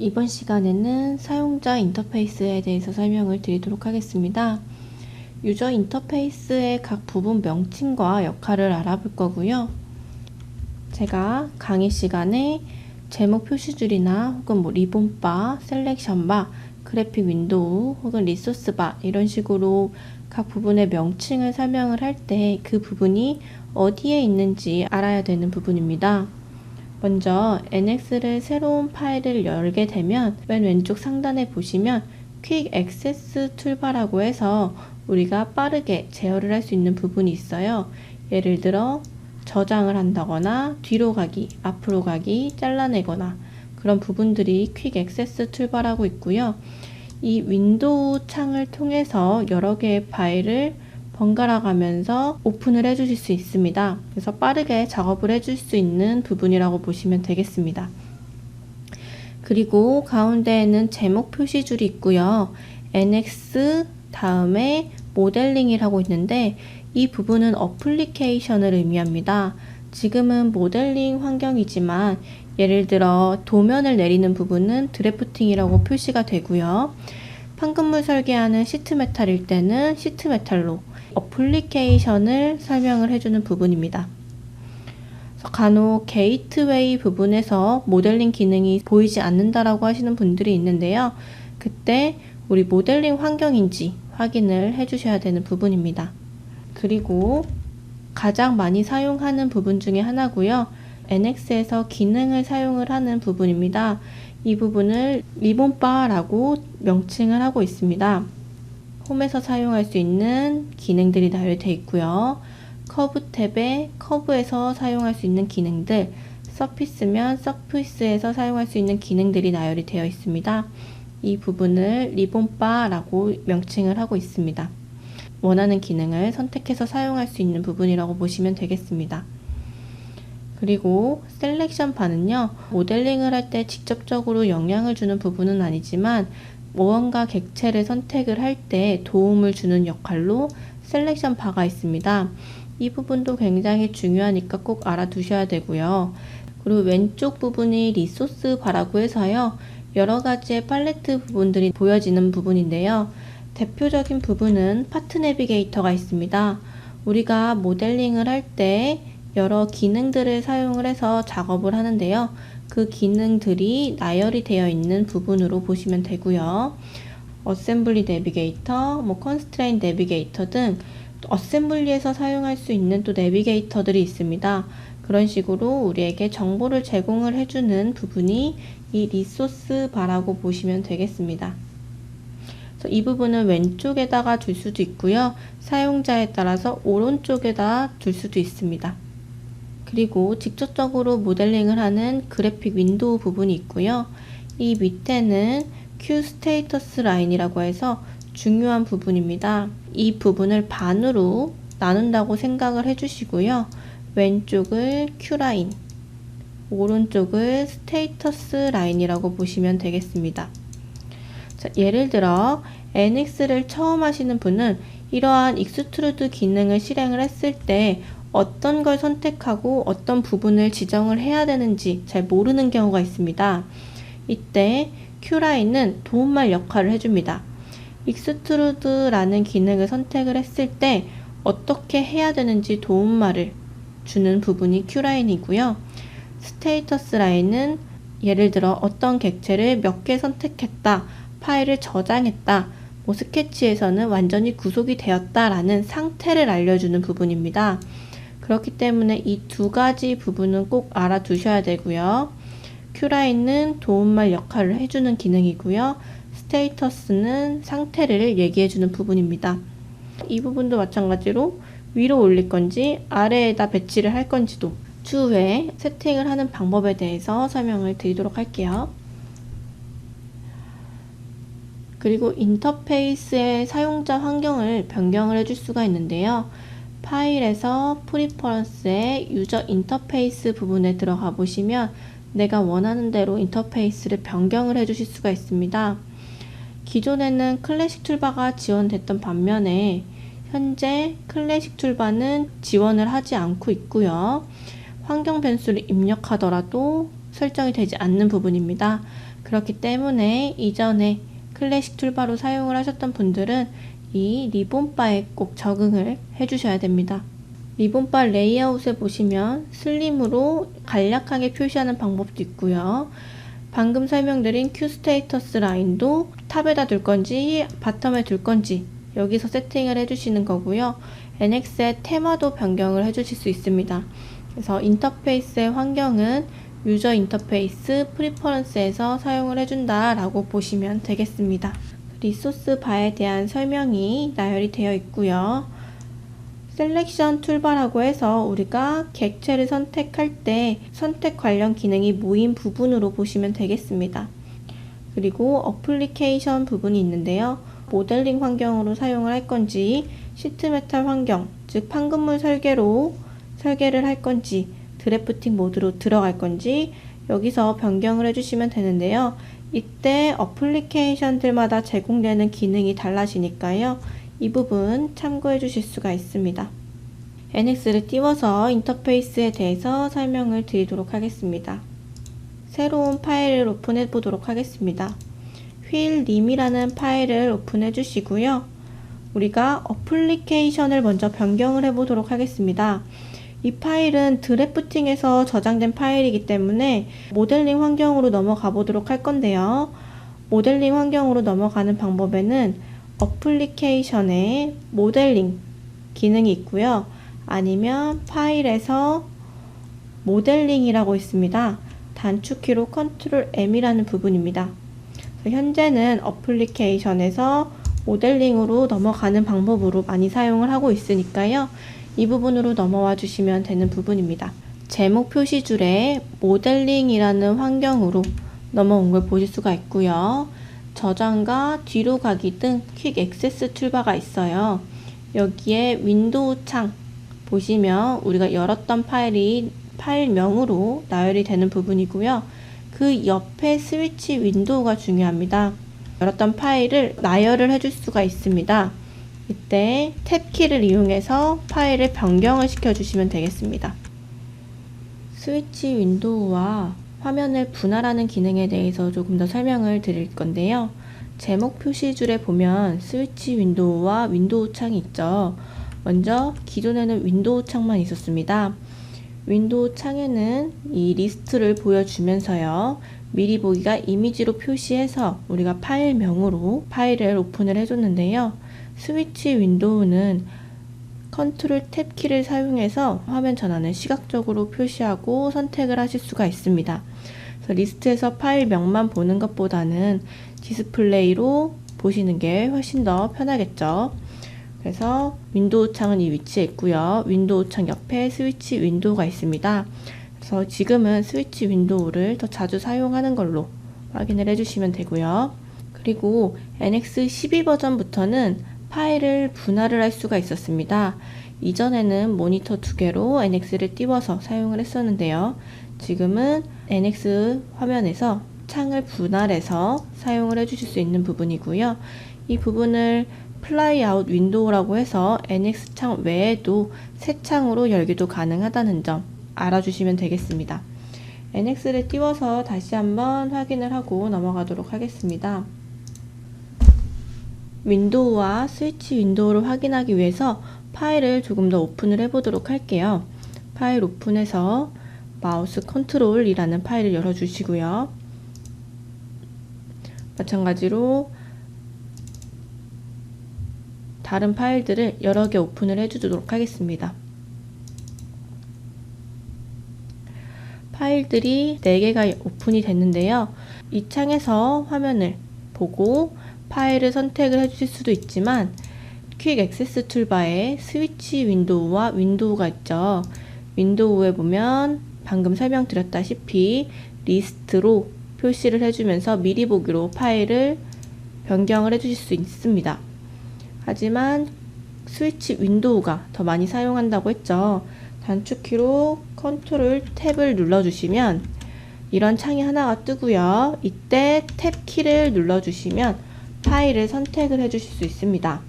이번 시간에는 사용자 인터페이스에 대해서 설명을 드리도록 하겠습니다. 유저 인터페이스의 각 부분 명칭과 역할을 알아볼 거고요. 제가 강의 시간에 제목 표시줄이나 혹은 뭐 리본바, 셀렉션바, 그래픽 윈도우 혹은 리소스바 이런 식으로 각 부분의 명칭을 설명을 할 때 그 부분이 어디에 있는지 알아야 되는 부분입니다. 먼저 NX를 새로운 파일을 열게 되면 맨 왼쪽 상단에 보시면 퀵 액세스 툴바라고 해서 우리가 빠르게 제어를 할 수 있는 부분이 있어요. 예를 들어 저장을 한다거나 뒤로 가기, 앞으로 가기, 잘라내거나 그런 부분들이 퀵 액세스 툴바라고 있고요. 이 윈도우 창을 통해서 여러 개의 파일을 번갈아 가면서 오픈을 해주실 수 있습니다. 그래서 빠르게 작업을 해줄 수 있는 부분이라고 보시면 되겠습니다. 그리고 가운데에는 제목 표시줄이 있고요. NX 다음에 모델링이라고 있는데 이 부분은 어플리케이션을 의미합니다. 지금은 모델링 환경이지만 예를 들어 도면을 내리는 부분은 드래프팅이라고 표시가 되고요. 판금물 설계하는 시트 메탈일 때는 시트 메탈로 어플리케이션을 설명을 해주는 부분입니다. 간혹 게이트웨이 부분에서 모델링 기능이 보이지 않는다라고 하시는 분들이 있는데요. 그때 우리 모델링 환경인지 확인을 해주셔야 되는 부분입니다. 그리고 가장 많이 사용하는 부분 중에 하나고요. NX에서 기능을 사용을 하는 부분입니다. 이 부분을 리본바라고 명칭을 하고 있습니다. 홈에서 사용할 수 있는 기능들이 나열되어 있고요. 커브 탭에 커브에서 사용할 수 있는 기능들, 서피스면 서피스에서 사용할 수 있는 기능들이 나열이 되어 있습니다. 이 부분을 리본바라고 명칭을 하고 있습니다. 원하는 기능을 선택해서 사용할 수 있는 부분이라고 보시면 되겠습니다. 그리고 셀렉션 바는요, 모델링을 할 때 직접적으로 영향을 주는 부분은 아니지만 무언가 객체를 선택을 할 때 도움을 주는 역할로 셀렉션 바가 있습니다. 이 부분도 굉장히 중요하니까 꼭 알아두셔야 되고요. 그리고 왼쪽 부분이 리소스 바라고 해서요. 여러 가지의 팔레트 부분들이 보여지는 부분인데요. 대표적인 부분은 파트 내비게이터가 있습니다. 우리가 모델링을 할 때 여러 기능들을 사용을 해서 작업을 하는데요. 그 기능들이 나열이 되어 있는 부분으로 보시면 되고요. 어셈블리 내비게이터, 뭐 컨스트레인 내비게이터 등 어셈블리에서 사용할 수 있는 또 내비게이터들이 있습니다. 그런 식으로 우리에게 정보를 제공을 해주는 부분이 이 리소스 바라고 보시면 되겠습니다. 이 부분은 왼쪽에다가 둘 수도 있고요. 사용자에 따라서 오른쪽에다 둘 수도 있습니다. 그리고 직접적으로 모델링을 하는 그래픽 윈도우 부분이 있고요. 이 밑에는 Q 스테이터스 라인이라고 해서 중요한 부분입니다. 이 부분을 반으로 나눈다고 생각을 해주시고요. 왼쪽을 Q 라인, 오른쪽을 스테이터스 라인이라고 보시면 되겠습니다. 자, 예를 들어 NX를 처음 하시는 분은 이러한 익스트루드 기능을 실행을 했을 때 어떤 걸 선택하고 어떤 부분을 지정을 해야 되는지 잘 모르는 경우가 있습니다. 이때 Q라인은 도움말 역할을 해줍니다. 익스트루드라는 기능을 선택을 했을 때 어떻게 해야 되는지 도움말을 주는 부분이 Q라인이고요. 스테이터스 라인은 예를 들어 어떤 객체를 몇 개 선택했다, 파일을 저장했다, 뭐 스케치에서는 완전히 구속이 되었다라는 상태를 알려주는 부분입니다. 그렇기 때문에 이 두 가지 부분은 꼭 알아두셔야 되고요. 큐라인은 도움말 역할을 해주는 기능이고요. 스테이터스는 상태를 얘기해주는 부분입니다. 이 부분도 마찬가지로 위로 올릴 건지 아래에다 배치를 할 건지도 추후에 세팅을 하는 방법에 대해서 설명을 드리도록 할게요. 그리고 인터페이스의 사용자 환경을 변경을 해줄 수가 있는데요. 파일에서 프리퍼런스의 유저 인터페이스 부분에 들어가 보시면 내가 원하는 대로 인터페이스를 변경을 해 주실 수가 있습니다. 기존에는 클래식 툴바가 지원됐던 반면에 현재 클래식 툴바는 지원을 하지 않고 있고요. 환경 변수를 입력하더라도 설정이 되지 않는 부분입니다. 그렇기 때문에 이전에 클래식 툴바로 사용을 하셨던 분들은 이 리본바에 꼭 적응을 해주셔야 됩니다. 리본바 레이아웃에 보시면 슬림으로 간략하게 표시하는 방법도 있고요. 방금 설명드린 큐 스테이터스 라인도 탑에다 둘 건지 바텀에 둘 건지 여기서 세팅을 해주시는 거고요. NX의 테마도 변경을 해주실 수 있습니다. 그래서 인터페이스의 환경은 유저 인터페이스 프리퍼런스에서 사용을 해준다 라고 보시면 되겠습니다. 리소스 바에 대한 설명이 나열이 되어 있고요. 셀렉션 툴바라고 해서 우리가 객체를 선택할 때 선택 관련 기능이 모인 부분으로 보시면 되겠습니다. 그리고 어플리케이션 부분이 있는데요. 모델링 환경으로 사용을 할 건지 시트 메탈 환경, 즉 판금물 설계로 설계를 할 건지 드래프팅 모드로 들어갈 건지 여기서 변경을 해주시면 되는데요. 이때 어플리케이션들마다 제공되는 기능이 달라지니까요. 이 부분 참고해 주실 수가 있습니다. NX를 띄워서 인터페이스에 대해서 설명을 드리도록 하겠습니다. 새로운 파일을 오픈해 보도록 하겠습니다. 휠림이라는 파일을 오픈해 주시고요. 우리가 어플리케이션을 먼저 변경을 해 보도록 하겠습니다. 이 파일은 드래프팅에서 저장된 파일이기 때문에 모델링 환경으로 넘어가 보도록 할 건데요. 모델링 환경으로 넘어가는 방법에는 어플리케이션에 모델링 기능이 있고요. 아니면 파일에서 모델링이라고 있습니다. 단축키로 컨트롤 M이라는 부분입니다. 현재는 어플리케이션에서 모델링으로 넘어가는 방법으로 많이 사용을 하고 있으니까요. 이 부분으로 넘어와 주시면 되는 부분입니다. 제목 표시줄에 모델링이라는 환경으로 넘어온 걸 보실 수가 있고요. 저장과 뒤로 가기 등 퀵 액세스 툴바가 있어요. 여기에 윈도우 창 보시면 우리가 열었던 파일이 파일명으로 나열이 되는 부분이고요. 그 옆에 스위치 윈도우가 중요합니다. 열었던 파일을 나열을 해줄 수가 있습니다. 이때 탭키를 이용해서 파일을 변경을 시켜주시면 되겠습니다. 스위치 윈도우와 화면을 분할하는 기능에 대해서 조금 더 설명을 드릴 건데요. 제목 표시줄에 보면 스위치 윈도우와 윈도우 창이 있죠. 먼저 기존에는 윈도우 창만 있었습니다. 윈도우 창에는 이 리스트를 보여주면서요. 미리 보기가 이미지로 표시해서 우리가 파일명으로 파일을 오픈을 해줬는데요. 스위치 윈도우는 컨트롤 탭 키를 사용해서 화면 전환을 시각적으로 표시하고 선택을 하실 수가 있습니다. 리스트에서 파일명만 보는 것보다는 디스플레이로 보시는 게 훨씬 더 편하겠죠. 그래서 윈도우 창은 이 위치에 있고요. 윈도우 창 옆에 스위치 윈도우가 있습니다. 그래서 지금은 스위치 윈도우를 더 자주 사용하는 걸로 확인을 해주시면 되고요. 그리고 NX 12 버전부터는 파일을 분할을 할 수가 있었습니다. 이전에는 모니터 두 개로 NX를 띄워서 사용을 했었는데요. 지금은 NX 화면에서 창을 분할해서 사용을 해주실 수 있는 부분이고요. 이 부분을 플라이 아웃 윈도우라고 해서 NX 창 외에도 새 창으로 열기도 가능하다는 점 알아주시면 되겠습니다. NX를 띄워서 다시 한번 확인을 하고 넘어가도록 하겠습니다. 윈도우와 스위치 윈도우를 확인하기 위해서 파일을 조금 더 오픈을 해보도록 할게요. 파일 오픈해서 마우스 컨트롤이라는 파일을 열어주시고요. 마찬가지로 다른 파일들을 여러 개 오픈을 해주도록 하겠습니다. 파일들이 4개가 오픈이 됐는데요. 이 창에서 화면을 보고 파일을 선택을 해주실 수도 있지만 퀵 액세스 툴바에 스위치 윈도우와 윈도우가 있죠. 윈도우에 보면 방금 설명드렸다시피 리스트로 표시를 해주면서 미리 보기로 파일을 변경을 해주실 수 있습니다. 하지만 스위치 윈도우가 더 많이 사용한다고 했죠. 단축키로 컨트롤 탭을 눌러주시면 이런 창이 하나가 뜨고요. 이때 탭 키를 눌러주시면 파일을 선택을 해주실 수 있습니다.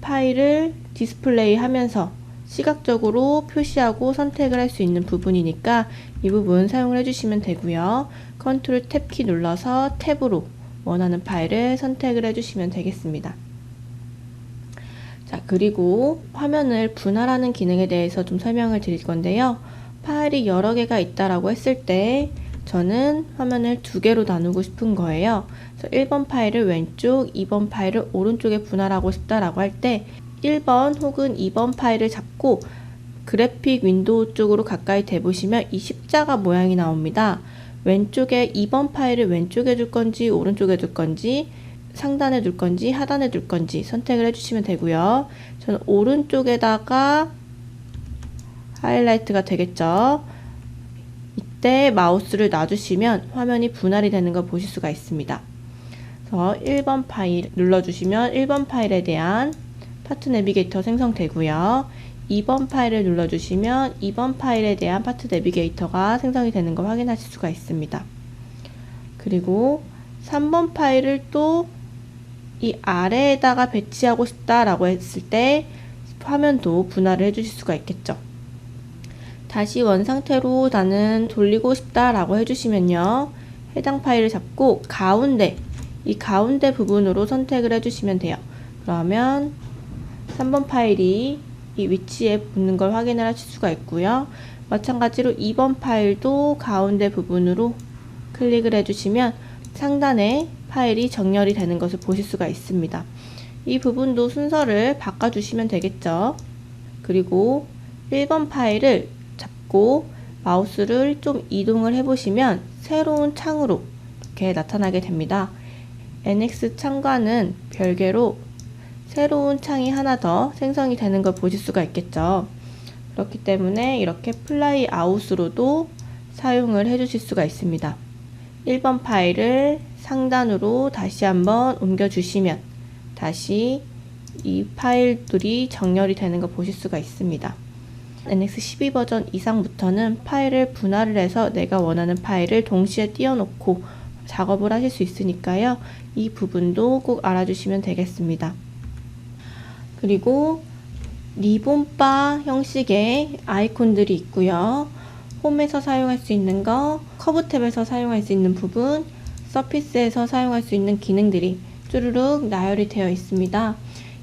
파일을 디스플레이 하면서 시각적으로 표시하고 선택을 할 수 있는 부분이니까 이 부분 사용을 해주시면 되고요. 컨트롤 탭 키 눌러서 탭으로 원하는 파일을 선택을 해주시면 되겠습니다. 자, 그리고 화면을 분할하는 기능에 대해서 좀 설명을 드릴 건데요. 파일이 여러 개가 있다라고 했을 때 저는 화면을 두 개로 나누고 싶은 거예요. 그래서 1번 파일을 왼쪽, 2번 파일을 오른쪽에 분할하고 싶다라고 할 때 1번 혹은 2번 파일을 잡고 그래픽 윈도우 쪽으로 가까이 대보시면 이 십자가 모양이 나옵니다. 왼쪽에 2번 파일을 왼쪽에 둘 건지 오른쪽에 둘 건지 상단에 둘 건지 하단에 둘 건지 선택을 해주시면 되고요. 저는 오른쪽에다가 하이라이트가 되겠죠. 이때 마우스를 놔주시면 화면이 분할이 되는 걸 보실 수가 있습니다. 그래서 1번 파일 눌러주시면 1번 파일에 대한 파트 내비게이터 생성되고요. 2번 파일을 눌러주시면 2번 파일에 대한 파트 내비게이터가 생성이 되는 걸 확인하실 수가 있습니다. 그리고 3번 파일을 또 이 아래에다가 배치하고 싶다라고 했을 때 화면도 분할을 해주실 수가 있겠죠. 다시 원상태로 나는 돌리고 싶다 라고 해주시면요. 해당 파일을 잡고 가운데, 이 가운데 부분으로 선택을 해주시면 돼요. 그러면 3번 파일이 이 위치에 붙는 걸 확인을 하실 수가 있고요. 마찬가지로 2번 파일도 가운데 부분으로 클릭을 해주시면 상단에 파일이 정렬이 되는 것을 보실 수가 있습니다. 이 부분도 순서를 바꿔주시면 되겠죠. 그리고 1번 파일을 잡고 마우스를 좀 이동을 해보시면 새로운 창으로 이렇게 나타나게 됩니다. NX 창과는 별개로 새로운 창이 하나 더 생성이 되는 걸 보실 수가 있겠죠. 그렇기 때문에 이렇게 플라이 아웃으로도 사용을 해주실 수가 있습니다. 1번 파일을 상단으로 다시 한번 옮겨주시면 다시 이 파일들이 정렬이 되는 걸 보실 수가 있습니다. NX 12 버전 이상부터는 파일을 분할을 해서 내가 원하는 파일을 동시에 띄워놓고 작업을 하실 수 있으니까요. 이 부분도 꼭 알아주시면 되겠습니다. 그리고 리본바 형식의 아이콘들이 있고요. 홈에서 사용할 수 있는 거, 커브 탭에서 사용할 수 있는 부분, 서피스에서 사용할 수 있는 기능들이 쭈르륵 나열이 되어 있습니다.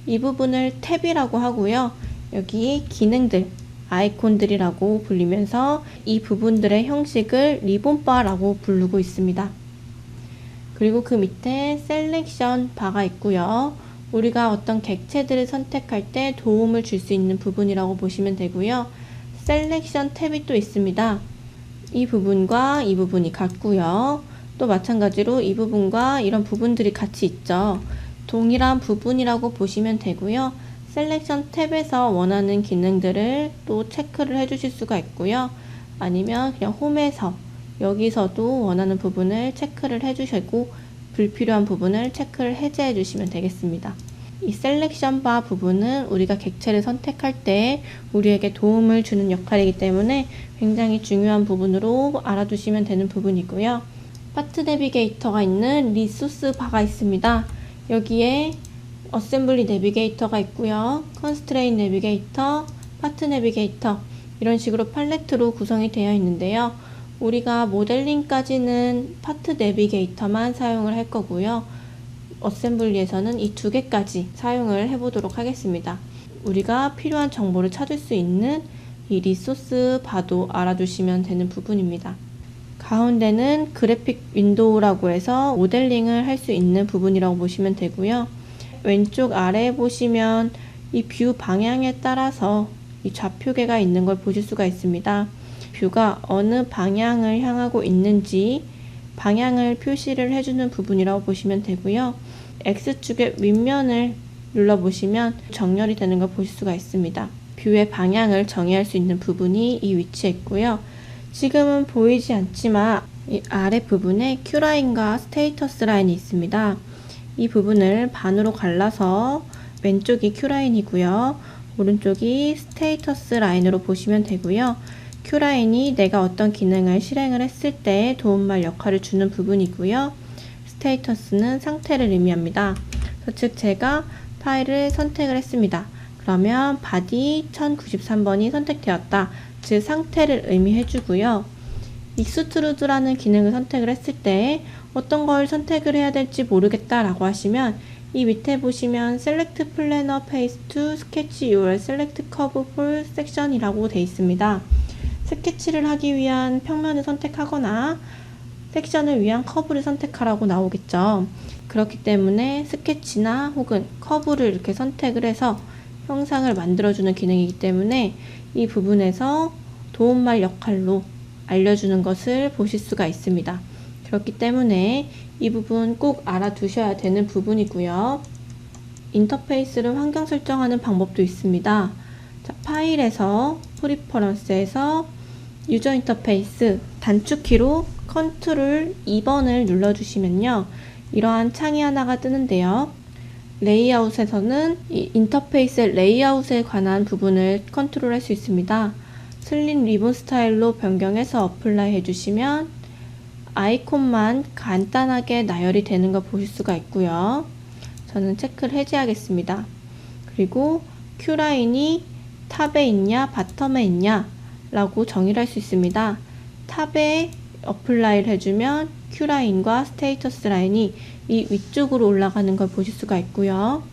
이 부분을 탭이라고 하고요. 여기 기능들, 아이콘들이라고 불리면서 이 부분들의 형식을 리본바라고 부르고 있습니다. 그리고 그 밑에 셀렉션 바가 있고요. 우리가 어떤 객체들을 선택할 때 도움을 줄 수 있는 부분이라고 보시면 되고요. 셀렉션 탭이 또 있습니다. 이 부분과 이 부분이 같고요. 또 마찬가지로 이 부분과 이런 부분들이 같이 있죠. 동일한 부분이라고 보시면 되고요. 셀렉션 탭에서 원하는 기능들을 또 체크를 해 주실 수가 있고요. 아니면 그냥 홈에서 여기서도 원하는 부분을 체크를 해 주시고 불필요한 부분을 체크를 해제해 주시면 되겠습니다. 이 셀렉션 바 부분은 우리가 객체를 선택할 때 우리에게 도움을 주는 역할이기 때문에 굉장히 중요한 부분으로 알아두시면 되는 부분이고요. 파트 내비게이터가 있는 리소스 바가 있습니다. 여기에 어셈블리 내비게이터가 있고요. 컨스트레인 내비게이터, 파트 내비게이터 이런 식으로 팔레트로 구성이 되어 있는데요. 우리가 모델링까지는 파트 내비게이터만 사용을 할 거고요. 어셈블리에서는 이 두 개까지 사용을 해보도록 하겠습니다. 우리가 필요한 정보를 찾을 수 있는 이 리소스 바도 알아두시면 되는 부분입니다. 가운데는 그래픽 윈도우라고 해서 모델링을 할 수 있는 부분이라고 보시면 되고요. 왼쪽 아래에 보시면 이 뷰 방향에 따라서 이 좌표계가 있는 걸 보실 수가 있습니다. 뷰가 어느 방향을 향하고 있는지 방향을 표시를 해주는 부분이라고 보시면 되고요. X축의 윗면을 눌러보시면 정렬이 되는 걸 보실 수가 있습니다. 뷰의 방향을 정의할 수 있는 부분이 이 위치에 있고요. 지금은 보이지 않지만 이 아래 부분에 큐라인과 스테이터스 라인이 있습니다. 이 부분을 반으로 갈라서 왼쪽이 큐라인이고요. 오른쪽이 스테이터스 라인으로 보시면 되고요. 큐라인이 내가 어떤 기능을 실행을 했을 때 도움말 역할을 주는 부분이고요. 스테이터스는 상태를 의미합니다. 즉 제가 파일을 선택을 했습니다. 그러면 바디 1093번이 선택되었다. 즉 상태를 의미해 주고요. 익스트루드라는 기능을 선택을 했을 때 어떤 걸 선택을 해야 될지 모르겠다라고 하시면 이 밑에 보시면 Select Planner Paste to Sketch Your Select Curve for Section이라고 되어 있습니다. 스케치를 하기 위한 평면을 선택하거나 섹션을 위한 커브를 선택하라고 나오겠죠. 그렇기 때문에 스케치나 혹은 커브를 이렇게 선택을 해서 형상을 만들어주는 기능이기 때문에 이 부분에서 도움말 역할로 알려주는 것을 보실 수가 있습니다. 그렇기 때문에 이 부분 꼭 알아두셔야 되는 부분이고요. 인터페이스를 환경 설정하는 방법도 있습니다. 자, 파일에서 프리퍼런스에서 유저 인터페이스 단축키로 컨트롤 2번을 눌러주시면요. 이러한 창이 하나가 뜨는데요. 레이아웃에서는 이 인터페이스의 레이아웃에 관한 부분을 컨트롤 할 수 있습니다. 슬린 리본 스타일로 변경해서 어플라이 해주시면 아이콘만 간단하게 나열이 되는 거 보실 수가 있고요. 저는 체크를 해제하겠습니다. 그리고 Q라인이 탑에 있냐 바텀에 있냐 라고 정의를 할 수 있습니다. 탑에 어플라이를 해주면 Q라인과 스테이터스 라인이 이 위쪽으로 올라가는 걸 보실 수가 있고요.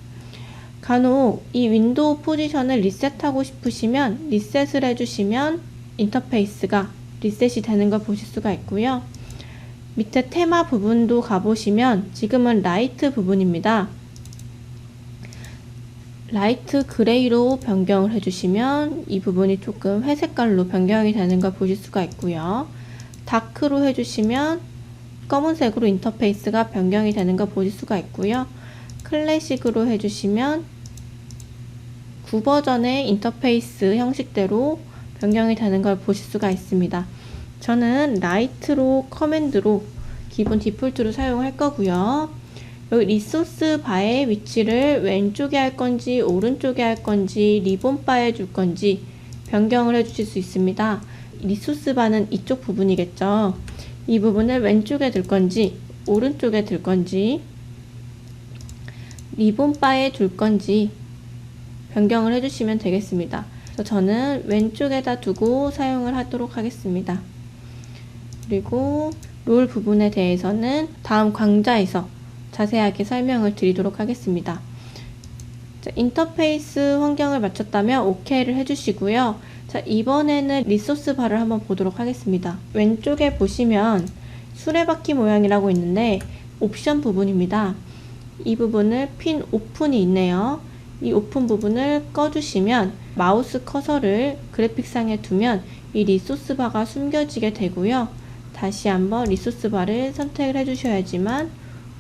간혹 이 윈도우 포지션을 리셋하고 싶으시면 리셋을 해주시면 인터페이스가 리셋이 되는 걸 보실 수가 있고요. 밑에 테마 부분도 가보시면 지금은 라이트 부분입니다. 라이트 그레이로 변경을 해주시면 이 부분이 조금 회색깔로 변경이 되는 걸 보실 수가 있고요. 다크로 해주시면 검은색으로 인터페이스가 변경이 되는 걸 보실 수가 있고요. 클래식으로 해주시면 9버전의 인터페이스 형식대로 변경이 되는 걸 보실 수가 있습니다. 저는 라이트로 커맨드로 기본 디폴트로 사용할 거고요. 여기 리소스 바의 위치를 왼쪽에 할 건지 오른쪽에 할 건지 리본 바에 줄 건지 변경을 해 주실 수 있습니다. 리소스 바는 이쪽 부분이겠죠. 이 부분을 왼쪽에 둘 건지 오른쪽에 둘 건지 리본 바에 둘 건지 변경을 해주시면 되겠습니다. 저는 왼쪽에다 두고 사용을 하도록 하겠습니다. 그리고 롤 부분에 대해서는 다음 강좌에서 자세하게 설명을 드리도록 하겠습니다. 자, 인터페이스 환경을 마쳤다면 OK를 해주시고요. 자, 이번에는 리소스 바를 한번 보도록 하겠습니다. 왼쪽에 보시면 수레바퀴 모양이라고 있는데 옵션 부분입니다. 이 부분을 핀 오픈이 있네요. 이 오픈 부분을 꺼주시면 마우스 커서를 그래픽상에 두면 이 리소스 바가 숨겨지게 되고요. 다시 한번 리소스 바를 선택을 해주셔야지만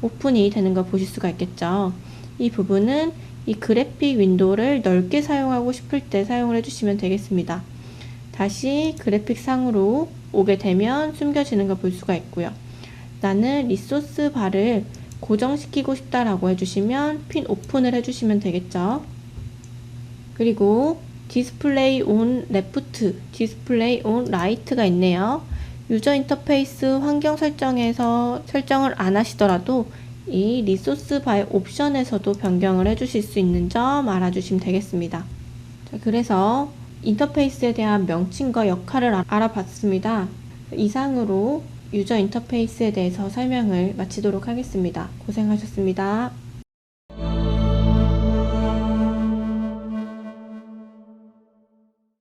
오픈이 되는 걸 보실 수가 있겠죠. 이 부분은 이 그래픽 윈도우를 넓게 사용하고 싶을 때 사용을 해주시면 되겠습니다. 다시 그래픽 상으로 오게 되면 숨겨지는 걸 볼 수가 있고요. 나는 리소스 바를 고정시키고 싶다라고 해주시면 핀 오픈을 해주시면 되겠죠. 그리고 디스플레이 온 레프트, 디스플레이 온 라이트가 있네요. 유저 인터페이스 환경 설정에서 설정을 안 하시더라도 이 리소스 바의 옵션에서도 변경을 해주실 수 있는 점 알아주시면 되겠습니다. 자, 그래서 인터페이스에 대한 명칭과 역할을 아- 알아봤습니다. 이상으로 유저 인터페이스에 대해서 설명을 마치도록 하겠습니다. 고생하셨습니다.